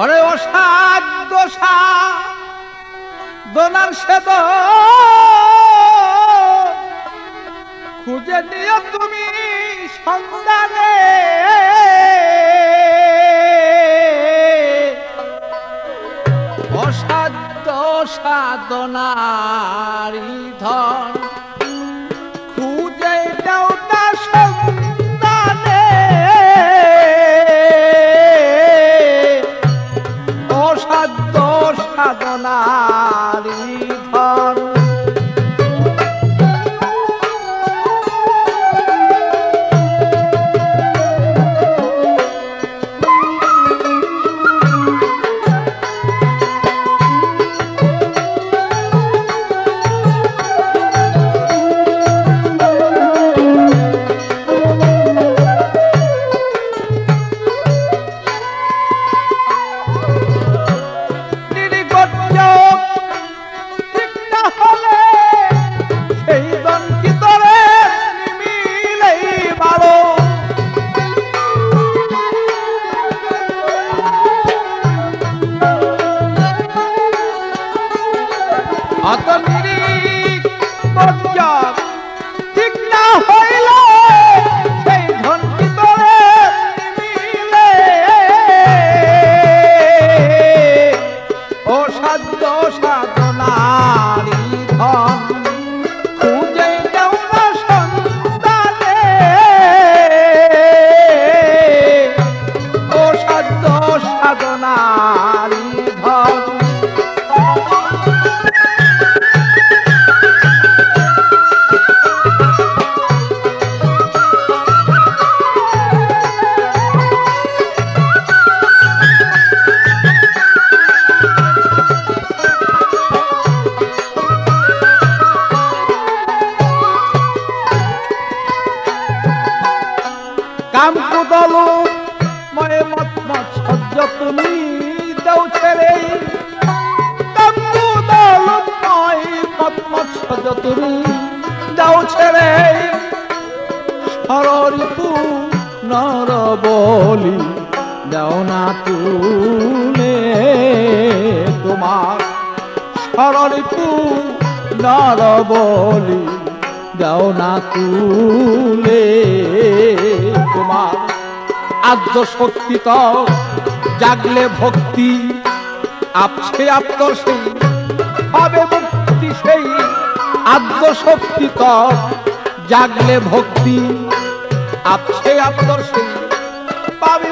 অরে অসাধ্য দোনার সেদ খুঁজে দিও তুমি সন্ধানে। অসাধ্য সাধনারি ধন। সাধনারি তুমি দাও ছেড়ে। সররিপু নর বলি দাও না তুলে তোমার। সররিপু নর বলি দাও না তুলে তোমার। আদ্য শক্তি তো জাগলে ভক্তি, আপসে আপ্তর সেই হবে আদ্য শক্তি তর জাগলে ভক্তি আপ্তর সেই পাবে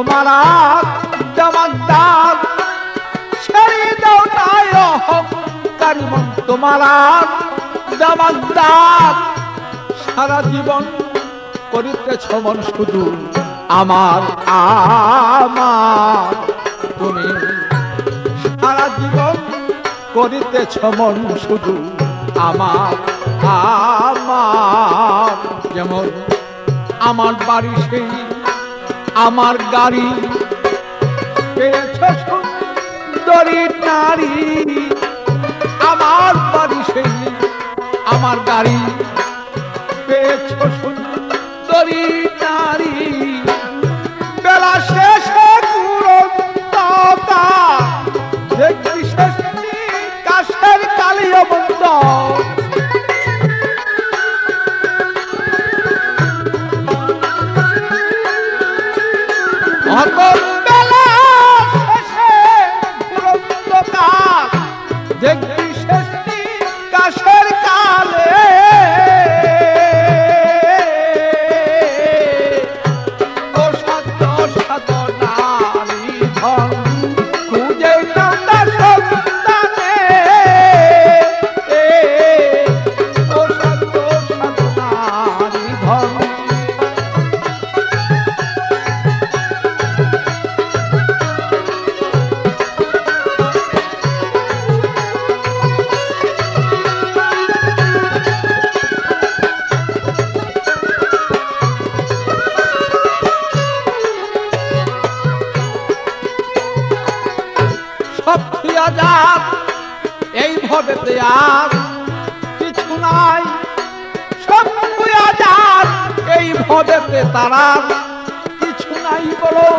তোমার জমাদার ছেড়ে দাও না অহংকারী মন তোমার জমাদার সারা জীবন করিতেছ মন শুধু আমার আমার। তুমি সারা জীবন করিতেছ মন শুধু আমার আমার। যেমন আমার বাড়ি সেই আমার গাড়ি। সুন্দরী নারী। আমার বাড়ি সেই আমার গাড়ি। পেয়েছ সুন্দরী কিছু নাই এই ভবেতে তারা কিছু নাই বলো,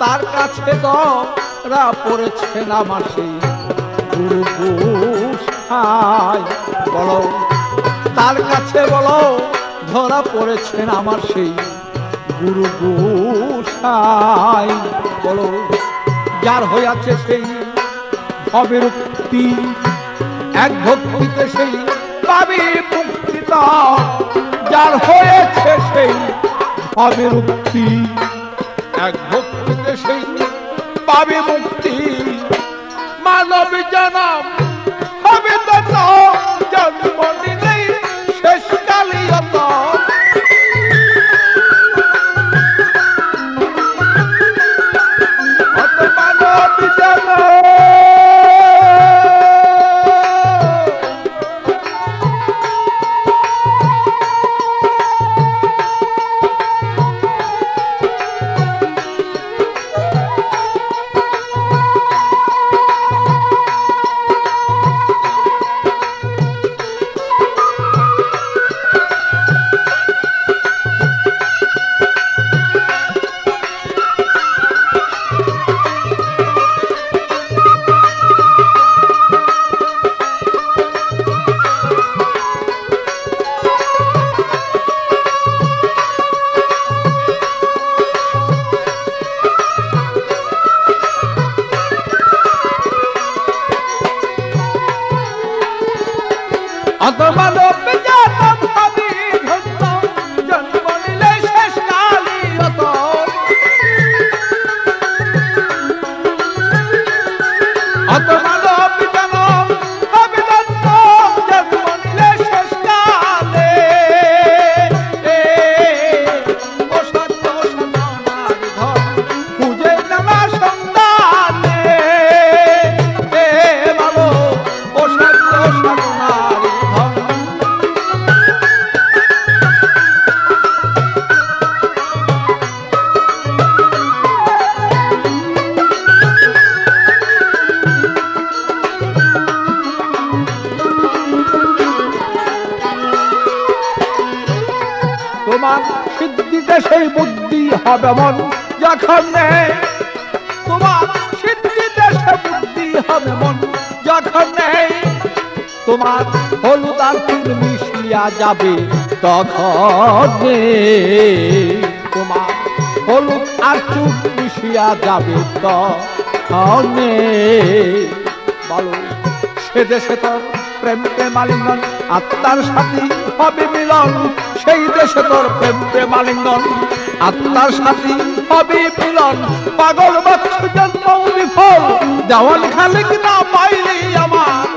তার কাছে দরা পড়েছেন আমার সেই গুরু বলো, তার কাছে বলো, ধরা পড়েছেন আমার সেই গুরু বলো, যার হইয়াছে সেই ভবের উক্তি এক ভক্তিতে সেই পাবে মুক্তি যার হয়েছে সেই পাবে মুক্তি। এক ভক্তিতে সেই পাবে মুক্তি, মানব জনম হবে জন্ম জাতম সেই বুদ্ধি হবে মন যখন তোমার সিদ্ধিতে সে বুদ্ধি হবে মন যখন তোমার হলুদ আর মিশিয়া যাবে তখন তোমার হলুদ আর চুল মিশিয়া যাবে তখন। বলো, সে দেশে তো প্রেম প্রেমালিঙ্গন আত্মার সাথী হবে মিলন, সেই দেশে তোর প্রেম প্রেমালিঙ্গন। আত্মার সাথী হবে মিলন, পাগল বাচ্চা জন্ম বিফল দেওয়াল খালিক না পাইলি আমার।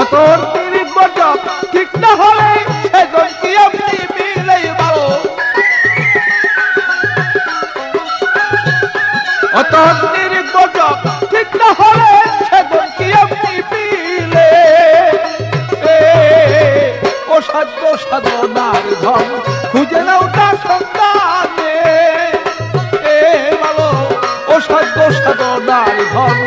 অত তিরিশ বছর ঠিক না হলে সেজন কি আপনি মিলেই ভালো? অত তিরিশ বছর ঠিক না হলে সেজন কি আপনি মিলে? ও সাধ্য সাধনার ধন খুঁজে নাও তার সন্তানে। ভালো ও সাধ্য সাধনার ধন